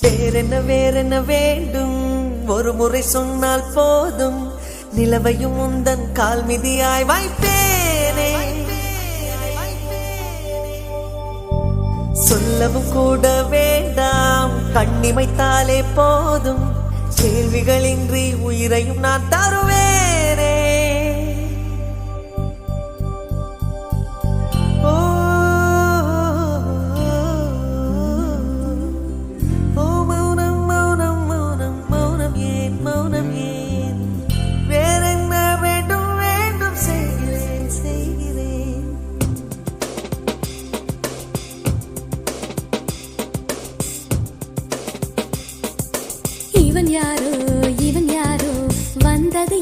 வேறென்ன வேறென்ன வேண்டும்? ஒரு முறை சொன்னால் போதும். நிலவையும் உந்தன் கால் மிதியாய் வாய்ப்பேனே. சொல்லவும் கூட வேண்டாம். கண்ணிமைத்தாலே போதும். கேள்விகளின்றி உயிரையும் நான் தருவேன்.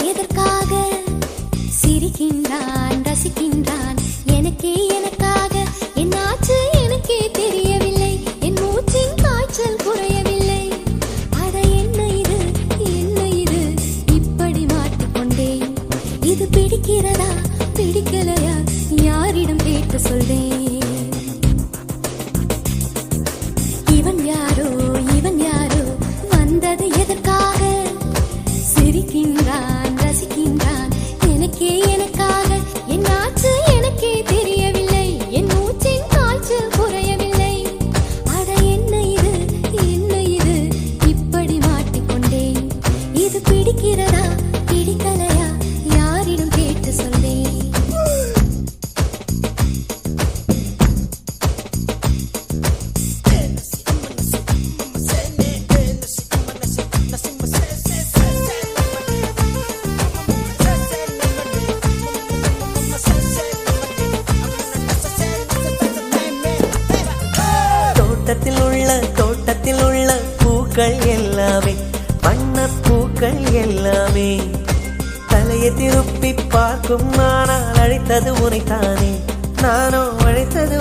எதற்காக? சிரிக்கின்றான் ரசிக்கின்றான். எனக்கே எனக்காக. என்னாச்சு எனக்கே தெரியவில்லை. என் மூச்சின் காய்ச்சல் குறையவில்லை. அட என்ன இது? என்ன இது? இப்படி மாட்டிக்கொண்டேன். இது பிடிக்கிறதா? பிடிக்கலையா? யாரிடம் கேட்டு சொல்வேன். பூக்கள் எல்லாமே வண்ண பூக்கள் எல்லாமே. தலையை திருப்பி பார்க்கும் ஆனால் அழைத்தது உனைத்தானே நானோ அழைத்தது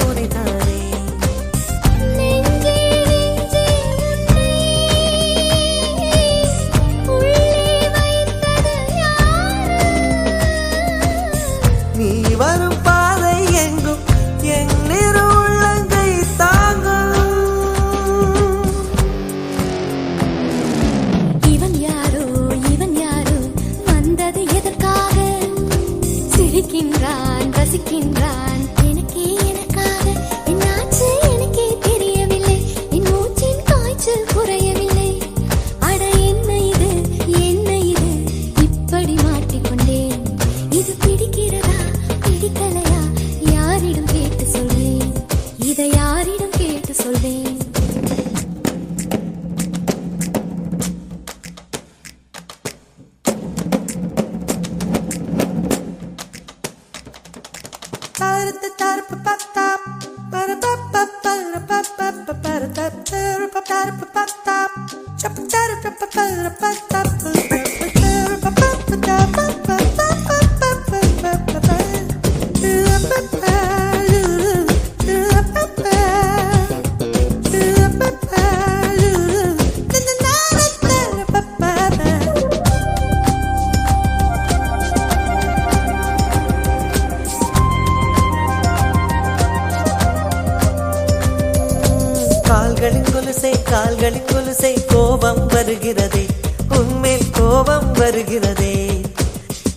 கால்களின் கொலுசை கால்களின் கொலுசை கோபம் வருகிறதே. உன்மேல் கோபம் வருகிறதே.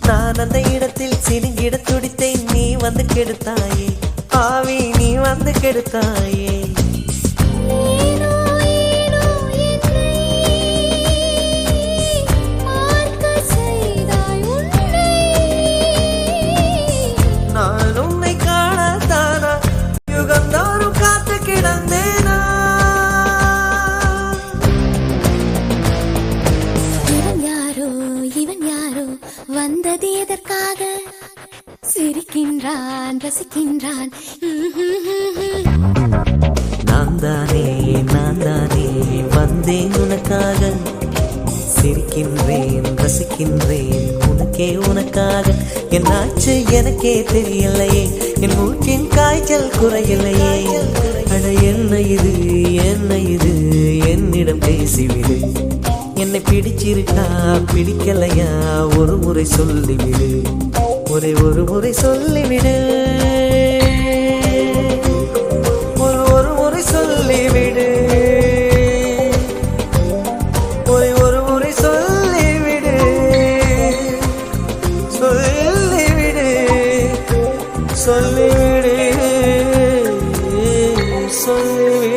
நான் அந்த இடத்தில் சிறுங்கிட துடித்தை நீ வந்து கெடுத்தாயே. ஆவி நீ வந்து கெடுத்தாயே. சிரிக்கின்றான் ரசிக்கின்றான். நான் தானே நான் தானே வந்தேன் உனக்காக. சிரிக்கின்றேன் ரசிக்கின்றேன் உனக்கே உனக்காக. என்னாச்சு எனக்கே தெரியலையே என் மூச்சின் காய்ச்சல் குறையலையே. அட என்ன இது என்ன இது என்னிடம் பேசிவிடு. என்னை பிடிச்சிருக்கா பிடிக்கலையா ஒரு முறை சொல்லிவிடு. ஒரே ஒரு முறை சொல்லிவிடு. ஒரு ஒரு முறை சொல்லிவிடு. ஒரே ஒரு முறை சொல்லிவிடு. சொல்லிவிடு சொல்லிவிடு. சொல்லிவிடு.